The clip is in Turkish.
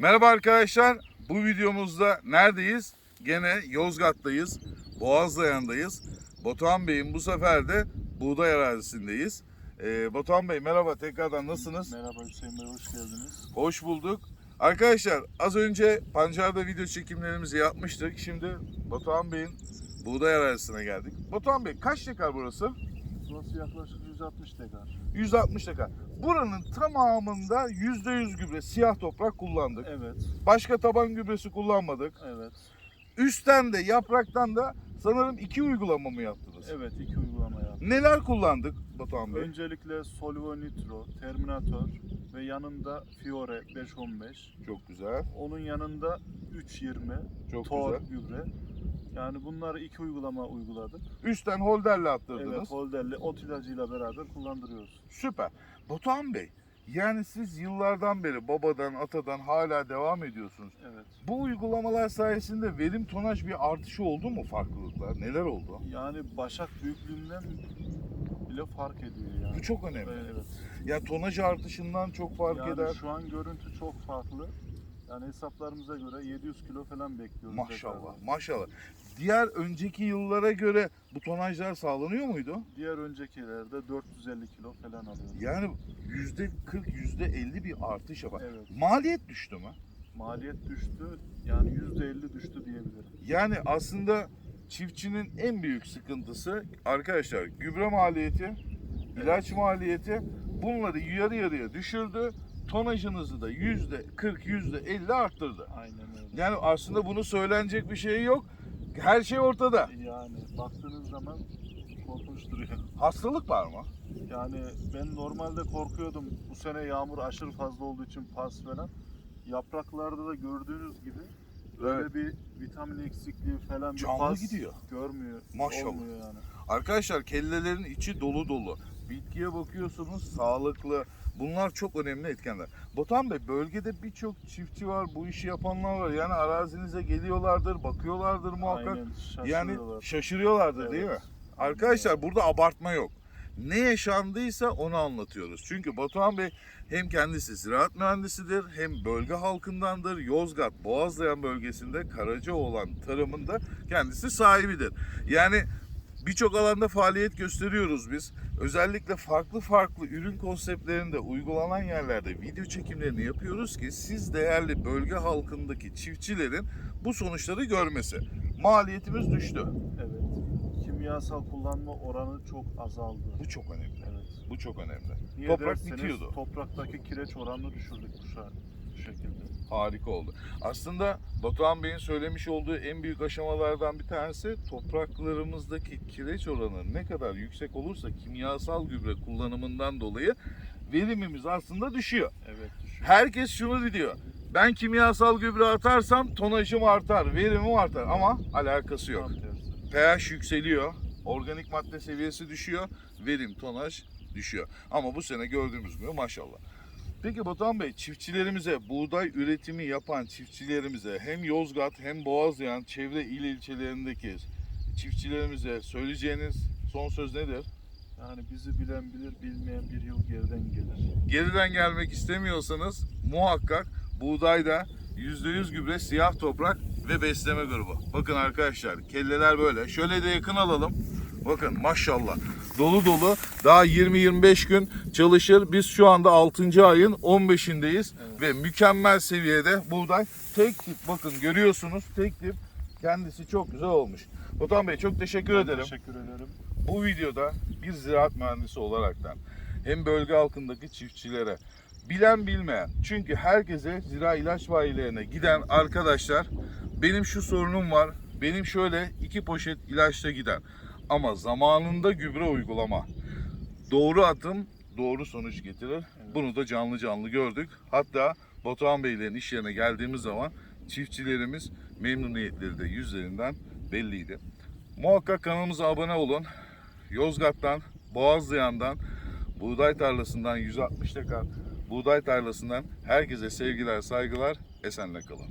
Merhaba arkadaşlar. Bu videomuzda neredeyiz? Gene Yozgat'tayız. Boğazlayan'dayız. Batuhan Bey'in bu sefer de buğday arazisindeyiz. Ee, Batuhan Bey merhaba tekrardan nasılsınız? Merhaba Hüseyin Bey, hoş geldiniz. Hoş bulduk. Arkadaşlar az önce Pancar'da video çekimlerimizi yapmıştık. Şimdi Batuhan Bey'in buğday arazisine geldik. Batuhan Bey kaç dekar burası? Burası yaklaşık 160 dekar. 160 dekar. Buranın tamamında %100 gübre siyah toprak kullandık. Evet, Başka taban gübresi kullanmadık. evet, Üstten de yapraktan da sanırım iki uygulama mı yaptınız? evet iki uygulama yaptık. Neler kullandık Batuhan Bey? Öncelikle Solvo Nitro, Terminator ve yanında Fiore 515. Çok güzel. Onun yanında 320, Çok Tor güzel. gübre. Yani bunları iki uygulama uyguladık. Üstten holderle attırdınız. Evet, Holder'le ot ilacıyla beraber kullandırıyoruz. Süper. Batuhan Bey, yani siz yıllardan beri babadan, atadan hala devam ediyorsunuz. Evet. Bu uygulamalar sayesinde verim tonaj bir artışı oldu mu farklılıklar? Neler oldu? Yani başak büyüklüğünden bile fark ediyor yani. Bu çok önemli. Evet. Ya tonaj artışından çok fark yani eder. şu an görüntü çok farklı. Yani hesaplarımıza göre 700 kilo falan bekliyoruz. Maşallah, tekrardan. maşallah. Diğer önceki yıllara göre bu tonajlar sağlanıyor muydu? Diğer öncekilerde 450 kilo falan alıyoruz. Yani yüzde 40, yüzde 50 bir artış var. Evet. Maliyet düştü mü? Maliyet düştü. Yani %50 düştü diyebilirim. Yani aslında çiftçinin en büyük sıkıntısı arkadaşlar gübre maliyeti, ilaç maliyeti bunları yarı yarıya düşürdü. Tonajınızı da yüzde 40, yüzde 50 arttırdı. Aynen öyle. Yani aslında bunu söylenecek bir şey yok. Her şey ortada. Yani baktığınız zaman korkunç duruyor. Hastalık var mı? Yani ben normalde korkuyordum. Bu sene yağmur aşırı fazla olduğu için pas falan. Yapraklarda da gördüğünüz gibi böyle Evet. bir vitamin eksikliği falan bir Canlı pas gidiyor. görmüyor. Maşallah. Olmuyor yani. Arkadaşlar kellelerin içi dolu dolu. Bitkiye bakıyorsunuz sağlıklı. Bunlar çok önemli etkenler. Botan Bey bölgede birçok çiftçi var, bu işi yapanlar var. Yani arazinize geliyorlardır, bakıyorlardır muhakkak. Aynen Yani şaşırıyorlar. şaşırıyorlardır değil mi? Evet. Arkadaşlar burada abartma yok. Ne yaşandıysa onu anlatıyoruz. Çünkü Batuhan Bey hem kendisi ziraat mühendisidir hem bölge halkındandır. Yozgat, Boğazlayan bölgesinde Karacaoğlan tarımında kendisi sahibidir. Yani birçok alanda faaliyet gösteriyoruz biz. Özellikle farklı farklı ürün konseptlerinde uygulanan yerlerde video çekimlerini yapıyoruz ki siz değerli bölge halkındaki çiftçilerin bu sonuçları görmesi. Maliyetimiz düştü. Evet. Kimyasal kullanma oranı çok azaldı. Bu çok önemli. Evet. Bu çok önemli. Niye Toprak derseniz bitiyordu. Topraktaki kireç oranını düşürdük bu, an, bu şekilde. Harika oldu. Aslında Batuhan Bey'in söylemiş olduğu en büyük aşamalardan bir tanesi topraklarımızdaki kireç oranı ne kadar yüksek olursa kimyasal gübre kullanımından dolayı verimimiz aslında düşüyor. Evet düşüyor. Herkes şunu diyor. Ben kimyasal gübre atarsam tonajım artar, verimim artar ama alakası yok. PH yükseliyor, organik madde seviyesi düşüyor, verim, tonaj düşüyor. Ama bu sene gördüğümüz gibi maşallah. Peki Batuhan Bey, çiftçilerimize, buğday üretimi yapan çiftçilerimize hem Yozgat hem Boğazlayan çevre il ilçelerindeki çiftçilerimize söyleyeceğiniz son söz nedir? Yani bizi bilen bilir, bilmeyen bir yıl geriden gelir. Geriden gelmek istemiyorsanız muhakkak buğdayda %100 gübre siyah toprak ve besleme grubu. Bakın arkadaşlar kelleler böyle. Şöyle de yakın alalım. Bakın maşallah dolu dolu daha 20-25 gün çalışır. Biz şu anda 6. ayın 15'indeyiz Evet. ve mükemmel seviyede buğday tek tip bakın görüyorsunuz tek tip kendisi çok güzel olmuş. Botan Bey çok teşekkür Ben ederim. Teşekkür ederim. Bu videoda bir ziraat mühendisi olaraktan hem bölge halkındaki çiftçilere bilen bilmeyen çünkü herkese zira ilaç bayilerine giden arkadaşlar benim şu sorunum var benim şöyle iki poşet ilaçla giden ama zamanında gübre uygulama doğru atım doğru sonuç getirir. Bunu da canlı canlı gördük. Hatta Batuhan Beylerin iş yerine geldiğimiz zaman çiftçilerimiz memnuniyetleri de yüzlerinden belliydi. Muhakkak kanalımıza abone olun. Yozgat'tan, Boğazlayan'dan, buğday tarlasından 160 dekar buğday tarlasından herkese sevgiler, saygılar, esenle kalın.